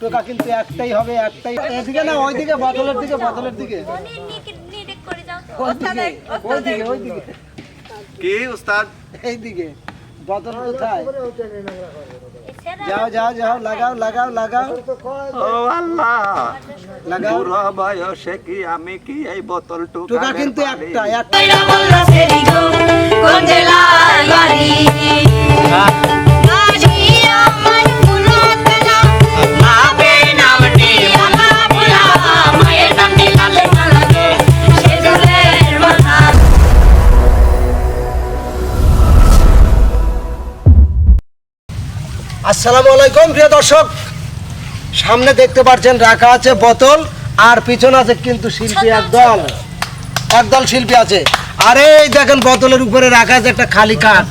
টোকা কিন্তু একটাই হবে একটাই। এদিকে না ওইদিকে বোতলের দিকে বোতলের দিকে। ওইদিকে ওইদিকে। ওইদিকে উস্তাদ এইদিকে। বোতল কোথায়? যাও যাও যাও লাগাও লাগাও লাগাও। ও আল্লাহ। লাগাও। বুড়ো বয়সে কি আমি কি এই বোতল টোকা কিন্তু একটা একটা। কোন জেলায় বাড়ি? আমার আসসালামু আলাইকুম প্রিয় দর্শক। সামনে দেখতে পাচ্ছেন রাখা আছে বোতল আর পিছনে আছে কিন্তু শিল্পী একদল। একদল শিল্পী আছে। আরে দেখেন বোতলের উপরে রাখা আছে একটা খালি কাঠ।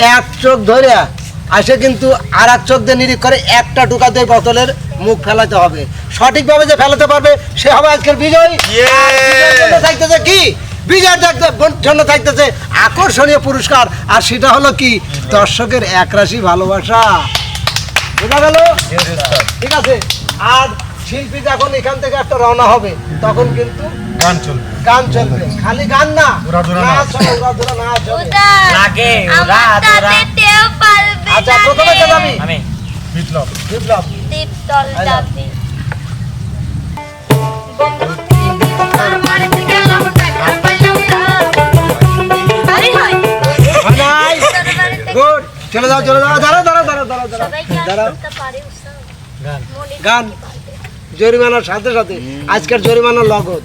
এক চোখ ধরে আসে কিন্তু আর এক চোখ দিয়ে নিরিখ করে একটা টুকা দিয়ে বোতলের মুখ ফেলাতে হবে। সঠিকভাবে যে ফেলাতে পারবে সে হবে আজকের বিজয়। আর থাকতেছে কি? বিজয়ের থাকতে- জন্য থাকতেছে আকর্ষণীয় পুরস্কার। আর সেটা হলো কি? দর্শকের একরাশি ভালোবাসা। বোঝা গেল? ঠিক আছে। আর শিল্পী যখন এখান থেকে একটা রওনা হবে তখন কিন্তু গান চলবে। গান চলবে। খালি গান না। নাচ উড়াধুরা নাচ লাগে, আমার পারবে আচ্ছা প্রথমে কে যাবি আমি বিপ্লব। বিপ্লব। দীপ দল আচ্ছা। বন্ধু তোর মারতে গেলাম টাকা পাইলাম না। আরে হয় গুড। চলে যাও চলে যাও। দাঁড়াও দাঁড়াও। দাঁড়াও দাঁড়াও। মনে গান। জরিমানার সাথে সাথে আজকের জরিমানার লগত।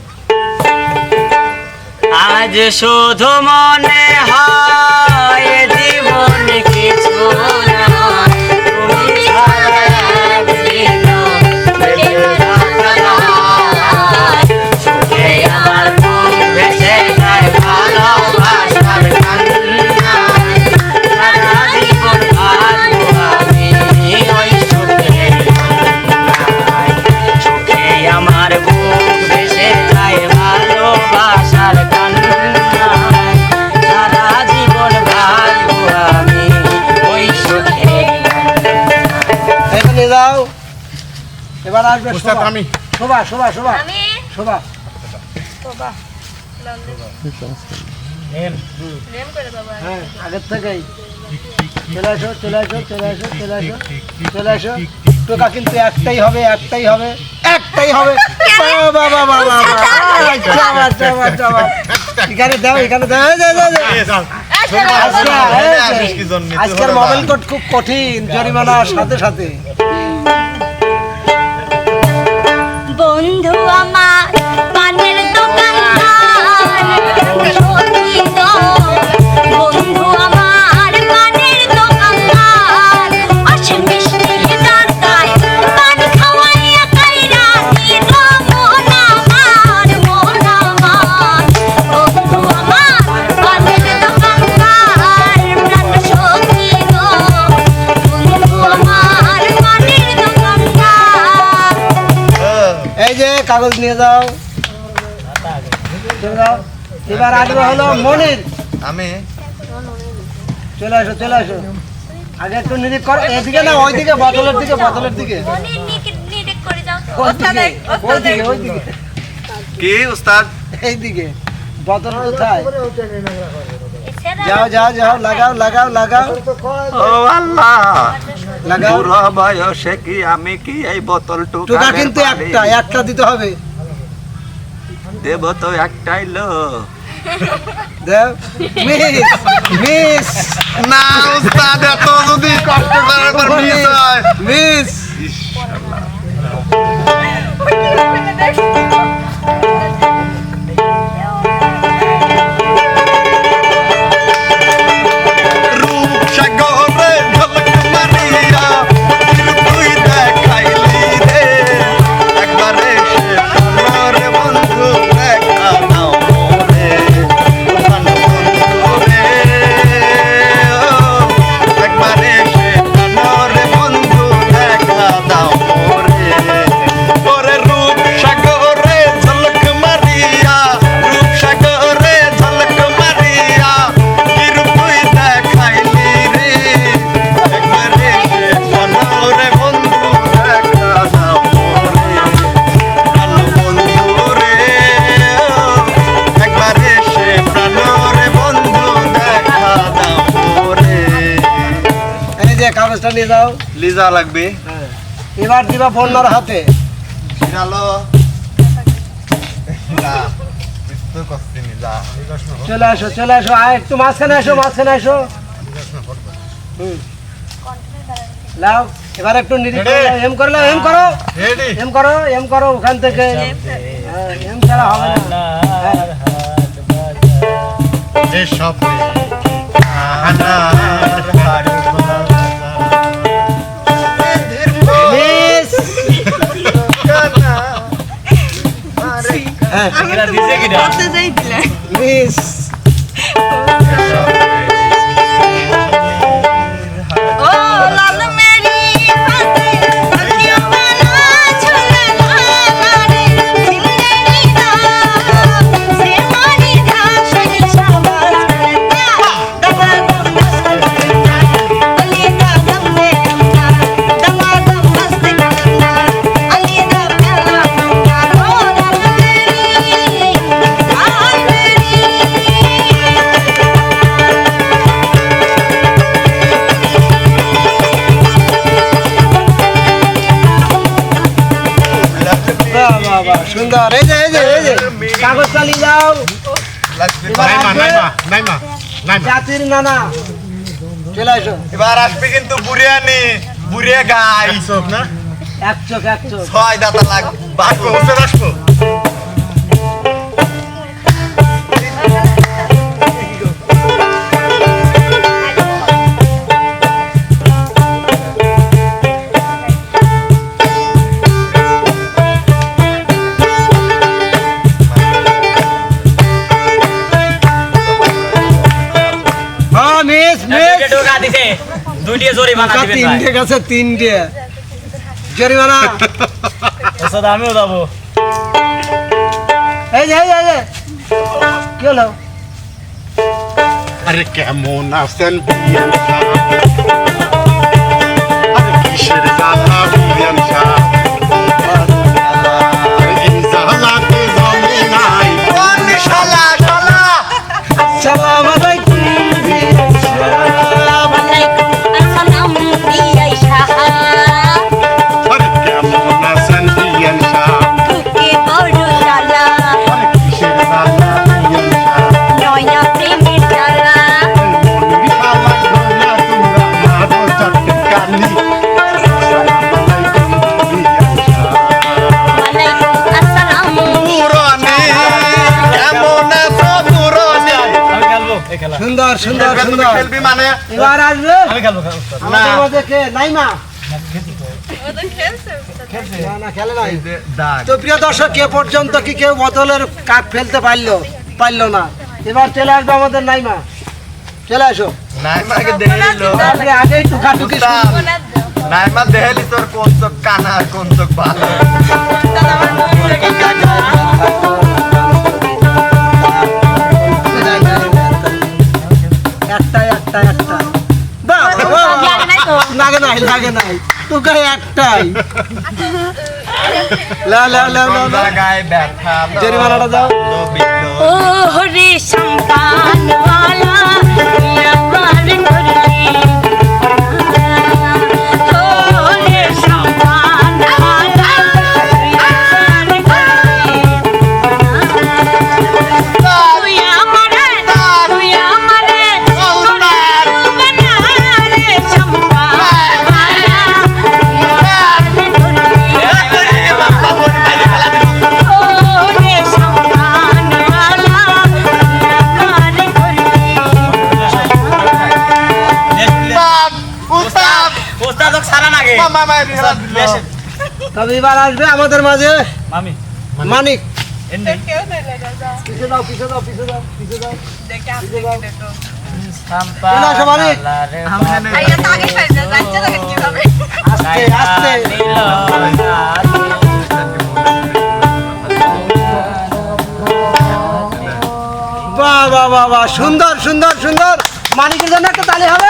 আজ শুধু মনে হয় আসবে শোভা আমি। শোভা শোভা শোভা আমি? শোভা বাবা হ্যাঁ আগের থেকেই। চলে আসো চলে আসো চলে আসো চলে আসো চলে আসো টোকা কিন্তু একটাই হবে একটাই হবে একটাই হবে। বাবা, বাবা। এখানে দাও এখানে দাও। আজকের মোবাইল। কোড খুব কঠিন জরিমানার সাথে সাথে। এই যে কাগজ নিয়ে যাও। চলে যাও। এবার আসবে হলো মনির। আমি। চলে আসো চলে আসো। আগে একটু নিরিখ করো। এদিকে না ওইদিকে বোতলের দিকে বোতলের দিকে। ওইদিকে ওইদিকে কি উস্তাদ এইদিকে বোতল কোথায় যাও যাও যাও লাগাও লাগাও লাগাও। ও আল্লাহ লাগাও। বুড়ো বয়সে কি আমি কি এই বোতল টোকা কিন্তু একটা একটা দিতে হবে। দেব তো একটাই লো দেও। Miss miss. না উস্তাদ এত যদি কষ্ট করার পর মিস হয়। মিস। রূপসাগরে কাগজটা নিয়ে যাও। লিজা লাগবে। হ্যাঁ। এবার দিবা বন্যার হাতে। চলে আসো চলে আসো। আয় একটু মাঝখানে আসো মাঝখানে আসো। এবার একটু করো, এম করো এম করো। এম করো এম করো ওখান থেকে। হ্যাঁ, এম ছাড়া হবে না। হ্যাঁ। এই মিস ओ সুন্দর এই যে এই যে এই যে। কাগজ চালিয়ে যাও। জাতির নানা। চলে আসো। এবার আসবে কিন্তু বুড়িয়ানি বুড়িয়া গাই। এক চোখ এক চোখ। ছয় দাতা লাগবে। বাসবো। আসব হ্যাঁ মিস মিস ঢোকা দিছে দুইটি জরিমানা দিবেন ভাই তিনটে গেছে তিনটে জরিমানা ওসাদ আমিও যাব এই যে এই যে, এই যে কি হলো আরে কেমন আছেন বিয়ান সুন্দর সুন্দর সুন্দর। খেলবি মানে? এবার আসবে? আমি খেলব আমাদের মধ্যে কে? নাই। দাগ। তো প্রিয় দর্শক কে পর্যন্ত কি কেউ বোতলের কাক ফেলতে পারল? পারল না। এবার চলে আসবে আমাদের নাইমা। চলে আসো। আগেই টুকাটুকি নাইমা দেখালি তোর কোন চোখ কানা কোন চোখ ভালো? নাই, লাগে নাই টুকাই একটাই লা লা লা লা। গায়ে ব্যথা জরিমানাটা দাও। ও হরি sampan wala তবে এবার আসবে আমাদের মাঝে। মামি মানিক। বাহ। সুন্দর সুন্দর সুন্দর। মানিকের জন্য একটা তালি হবে।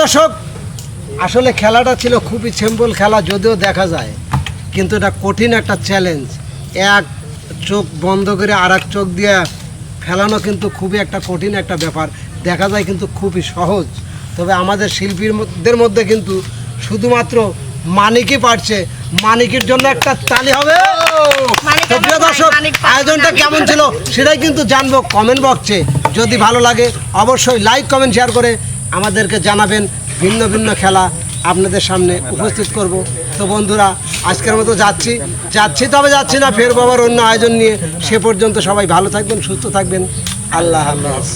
দর্শক আসলে খেলাটা ছিল খুবই সিম্পল খেলা যদিও দেখা যায় কিন্তু এটা কঠিন একটা চ্যালেঞ্জ এক চোখ বন্ধ করে আর এক চোখ দিয়ে ফেলানো কিন্তু খুবই একটা কঠিন একটা ব্যাপার। দেখা যায় কিন্তু খুবই সহজ। তবে আমাদের শিল্পীদের মধ্যে কিন্তু শুধুমাত্র মানিকই পারছে। মানিকের জন্য একটা তালি হবে। দর্শক আয়োজনটা কেমন ছিল সেটাই কিন্তু জানব কমেন্ট বক্সে। যদি ভালো লাগে অবশ্যই লাইক কমেন্ট শেয়ার করে আমাদেরকে জানাবেন ভিন্ন ভিন্ন খেলা আপনাদের সামনে উপস্থিত করব। তো বন্ধুরা, আজকের মতো যাচ্ছি। যাচ্ছি তবে যাচ্ছি না, ফের বাবার অন্য আয়োজন নিয়ে। সে পর্যন্ত সবাই ভালো থাকবেন, সুস্থ থাকবেন। আল্লাহ হাফেজ।